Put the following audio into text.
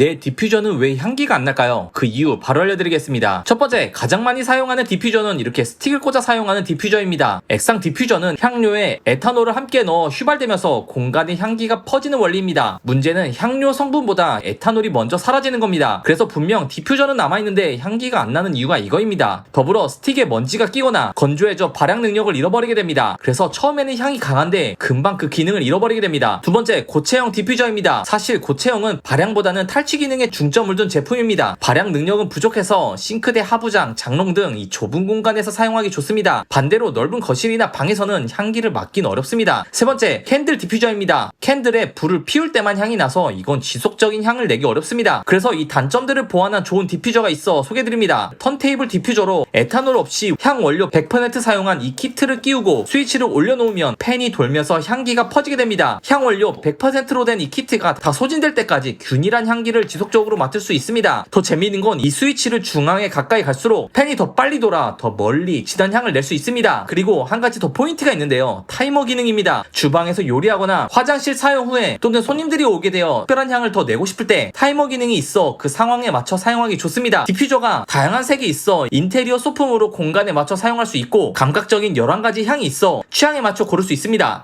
내 디퓨저는 왜 향기가 안 날까요? 그 이유 바로 알려드리겠습니다. 첫 번째, 가장 많이 사용하는 디퓨저는 이렇게 스틱을 꽂아 사용하는 디퓨저입니다. 액상 디퓨저는 향료에 에탄올을 함께 넣어 휘발되면서 공간의 향기가 퍼지는 원리입니다. 문제는 향료 성분보다 에탄올이 먼저 사라지는 겁니다. 그래서 분명 디퓨저는 남아있는데 향기가 안 나는 이유가 이거입니다. 더불어 스틱에 먼지가 끼거나 건조해져 발향 능력을 잃어버리게 됩니다. 그래서 처음에는 향이 강한데 금방 그 기능을 잃어버리게 됩니다. 두 번째, 고체형 디퓨저입니다. 사실 고체형은 발향보다는 탈취 기능에 중점을 둔 제품입니다. 발향 능력은 부족해서 싱크대 하부장, 장롱 등 이 좁은 공간에서 사용하기 좋습니다. 반대로 넓은 거실이나 방에서는 향기를 맡긴 어렵습니다. 세 번째, 캔들 디퓨저입니다. 캔들에 불을 피울 때만 향이 나서 이건 지속적인 향을 내기 어렵습니다. 그래서 이 단점들을 보완한 좋은 디퓨저가 있어 소개드립니다. 턴테이블 디퓨저로 에탄올 없이 향 원료 100% 사용한 이 키트를 끼우고 스위치를 올려놓으면 팬이 돌면서 향기가 퍼지게 됩니다. 향 원료 100%로 된 이 키트가 다 소진될 때까지 균일한 향기를 지속적으로 맡을 수 있습니다. 더 재미있는 건 이 스위치를 중앙에 가까이 갈수록 팬이 더 빨리 돌아 더 멀리 진한 향을 낼 수 있습니다. 그리고 한 가지 더 포인트가 있는데요. 타이머 기능입니다. 주방에서 요리하거나 화장실 사용 후에 또는 손님들이 오게 되어 특별한 향을 더 내고 싶을 때 타이머 기능이 있어 그 상황에 맞춰 사용하기 좋습니다. 디퓨저가 다양한 색이 있어 인테리어 소품으로 공간에 맞춰 사용할 수 있고 감각적인 11가지 향이 있어 취향에 맞춰 고를 수 있습니다.